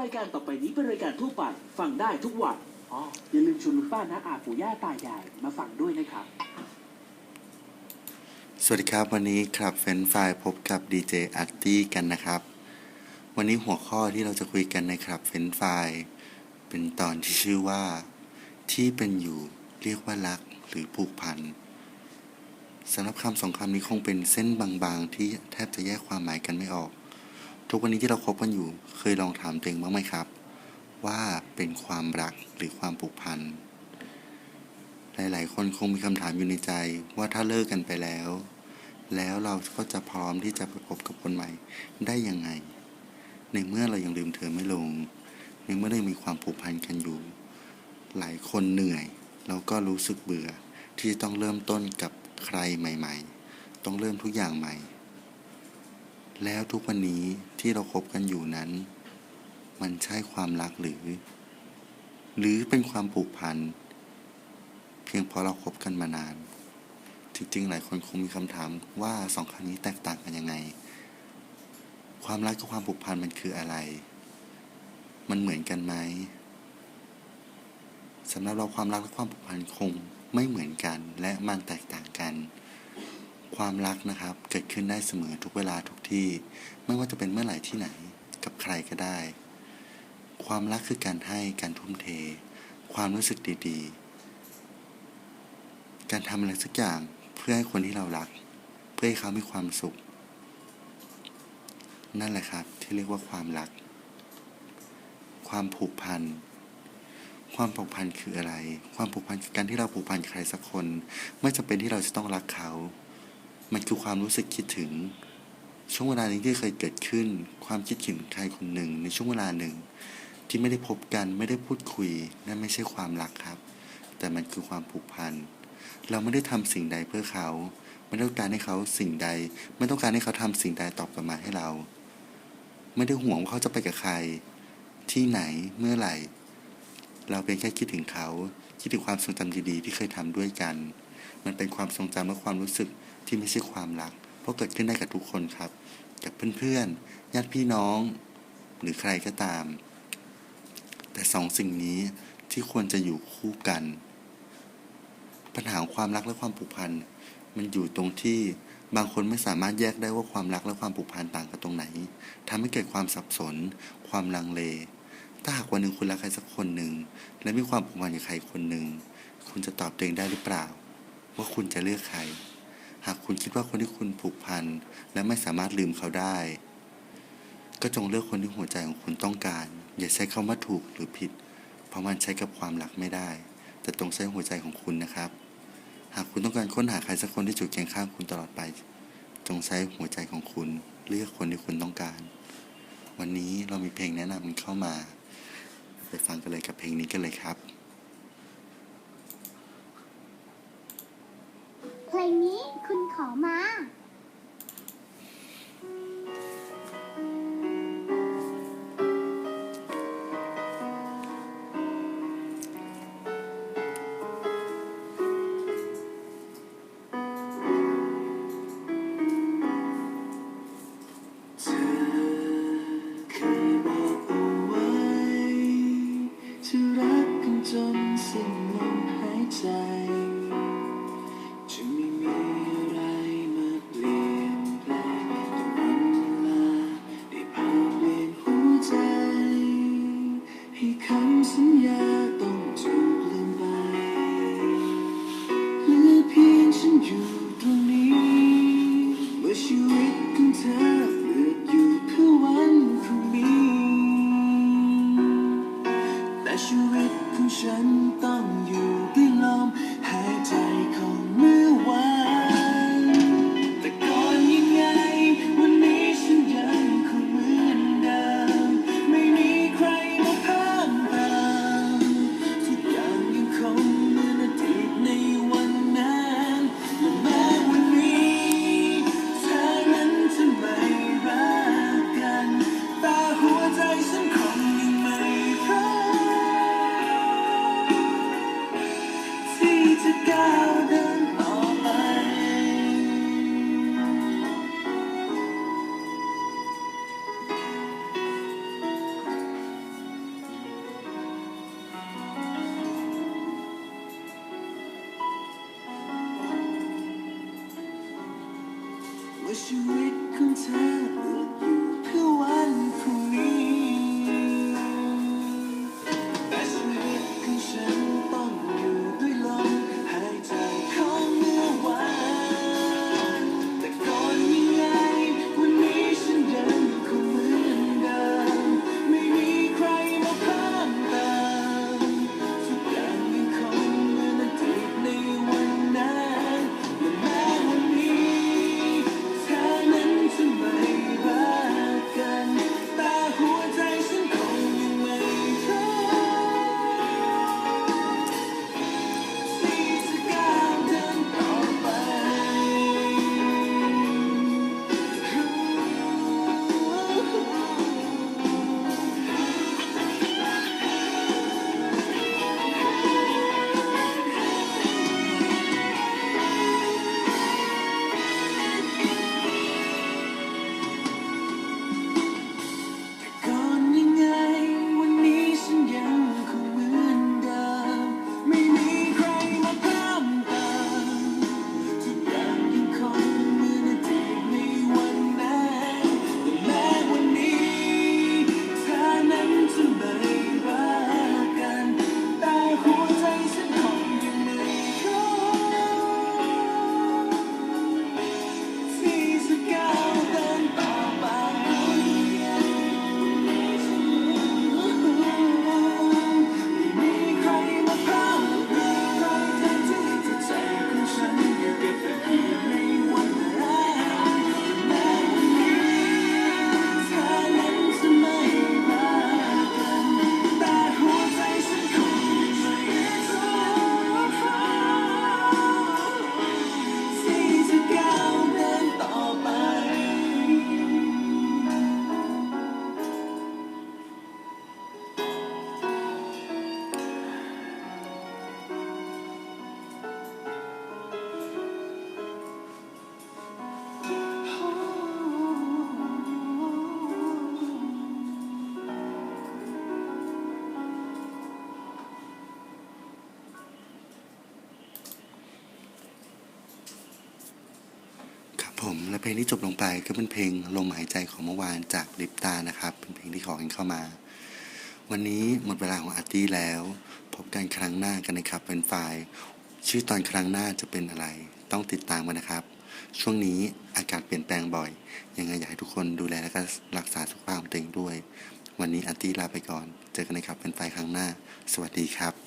รายการต่อไปนี้เป็นรายการทั่วไปฟังได้ทุกวันอ๋ออย่าลืมชวนลุงป้านะอาปู่ย่าตายายมาฟังด้วยนะครับ สวัสดีครับวันนี้ครับเฟรนไฟพบกับดีเจอาร์ตี้กันนะครับ วันนี้หัวข้อที่เราจะคุยกันในครับเฟรนไฟเป็นตอนที่ชื่อว่า ที่เป็นอยู่เรียกว่ารักหรือผูกพันสำหรับคำสองคำนี้คงเป็นเส้นบางๆ ที่แทบจะแยกความหมายกันไม่ออก ทุกวันนี้ที่เราคบกันอยู่ เคยลองถามตัวเองบ้างไหมครับ ว่าเป็นความรักหรือความผูกพัน หลาย ๆ คนคงมีคำถามอยู่ในใจว่าถ้าเลิกกันไปแล้ว แล้วเราก็จะพร้อมที่จะไปพบกับคนใหม่ได้ยังไง ในเมื่อเรายังลืมเธอไม่ลง ในเมื่อเรายังมีความผูกพันกันอยู่ หลายคนเหนื่อยแล้วก็รู้สึกเบื่อที่ต้องเริ่มต้นกับใครใหม่ ๆ ต้องเริ่มทุกอย่างใหม่ แล้วทุกวันนี้ที่เราคบกันอยู่นั้น มันใช่ความรักหรือ หรือเป็นความผูกพัน เพียงเพราะเราคบกันมานาน จริงๆ หลายคนคงมีคำถามว่าสองคำนี้แตกต่างกันยังไง ความรักกับความผูกพันมันคืออะไร มันเหมือนกันไหมสำหรับเราความรักและความผูกพันคงไม่เหมือนกันและมันแตกต่างกัน ความรักนะครับ เกิดขึ้นได้เสมอทุกเวลาทุกที่ ไม่ว่าจะเป็นเมื่อไหร่ที่ไหนกับใครก็ได้ ความรักคือการให้การทุ่มเท ความรู้สึกดีๆ การทำอะไรสักอย่างเพื่อให้คนที่เรารัก เพื่อให้เขามีความสุข นั่นแหละครับที่เรียกว่าความรัก ความผูกพันความผูกพันคืออะไร ความผูกพันคือการที่เราผูกพันกับใครสักคน ไม่จำเป็นที่เราจะต้องรักเขา มันคือความรู้สึกคิดถึง ช่วงเวลาหนึ่งที่เคยเกิดขึ้น ความคิดถึงใครคนหนึ่งในช่วงเวลาหนึ่ง ที่ไม่ได้พบกันไม่ได้พูดคุยนั่นไม่ใช่ความรักครับ แต่มันคือความผูกพันเราไม่ได้ทำสิ่งใดเพื่อเขาไม่ต้องการให้เขาสิ่งใด ไม่ต้องการให้เขาทำสิ่งใดตอบกลับมาให้เรา ไม่ได้ห่วงว่าเขาจะไปกับใคร ที่ไหนเมื่อไหร่ เราเพียงแค่คิดถึงเขา คิดถึงความทรงจำดีๆที่เคยทำด้วยกัน มันเป็นความทรงจำและความรู้สึก ที่ไม่ใช่ความรัก เพราะเกิดขึ้นได้กับทุกคนครับ กับเพื่อนๆญาติพี่น้อง หรือใครก็ตาม แต่สองสิ่งนี้ที่ควรจะอยู่คู่กัน ปัญหาความรักและความผูกพันมันอยู่ตรงที่บางคนไม่สามารถแยกได้ว่าความรักและความผูกพันต่างกันตรงไหนทำให้เกิดความสับสน ความลังเล ถ้าหากวันหนึ่งคุณรักใครสักคนหนึ่ง และมีความผูกพันกับใครคนหนึ่ง คุณจะตอบตัวเองได้หรือเปล่า ว่าคุณจะเลือกใคร หากคุณคิดว่าคนที่คุณผูกพัน และไม่สามารถลืมเขาได้ ก็จงเลือกคนที่หัวใจของคุณต้องการ อย่าใช้คำว่าถูกหรือผิด เพราะมันใช้กับความรักไม่ได้ แต่ต้องใช้หัวใจของคุณนะครับ หากคุณต้องการค้นหาใครสักคนที่อยู่เคียงข้างคุณตลอดไป จงใช้หัวใจของคุณ เลือกคนที่คุณต้องการ วันนี้เรามีเพลงแนะนำเข้ามา ไปฟังกันเลยกับเพลงนี้กันเลยครับ เพลงนี้ คุณ สัญญาต้องถูกลืมไปเหลือเพียงฉันอยู่ตรงนี้เมื่อชีวิตของเธอเลือกอยู่เพื่อวันพองนี้แต่ชีวิตของฉันต้องอยู่ด้วยลมหายใจของเมื่อวาน ชีวิตของเธอ ผมและเพลงที่จบลงไปก็เป็นเพลงลมหายใจของเมื่อวานจากลิปตานะครับ เป็นเพลงที่ขอกันเข้ามา วันนี้หมดเวลาของอาร์ตี้แล้ว พบกันครั้งหน้ากันนะครับเป็นไฟล์ ชื่อตอนครั้งหน้าจะเป็นอะไร ต้องติดตามกันนะครับ ช่วงนี้อากาศเปลี่ยนแปลงบ่อย ยังไงอยากให้ทุกคนดูแลและก็รักษาสุขภาพของตัวเองด้วย วันนี้อาร์ตี้ลาไปก่อน เจอกันนะครับเป็นไฟล์ครั้งหน้า สวัสดีครับ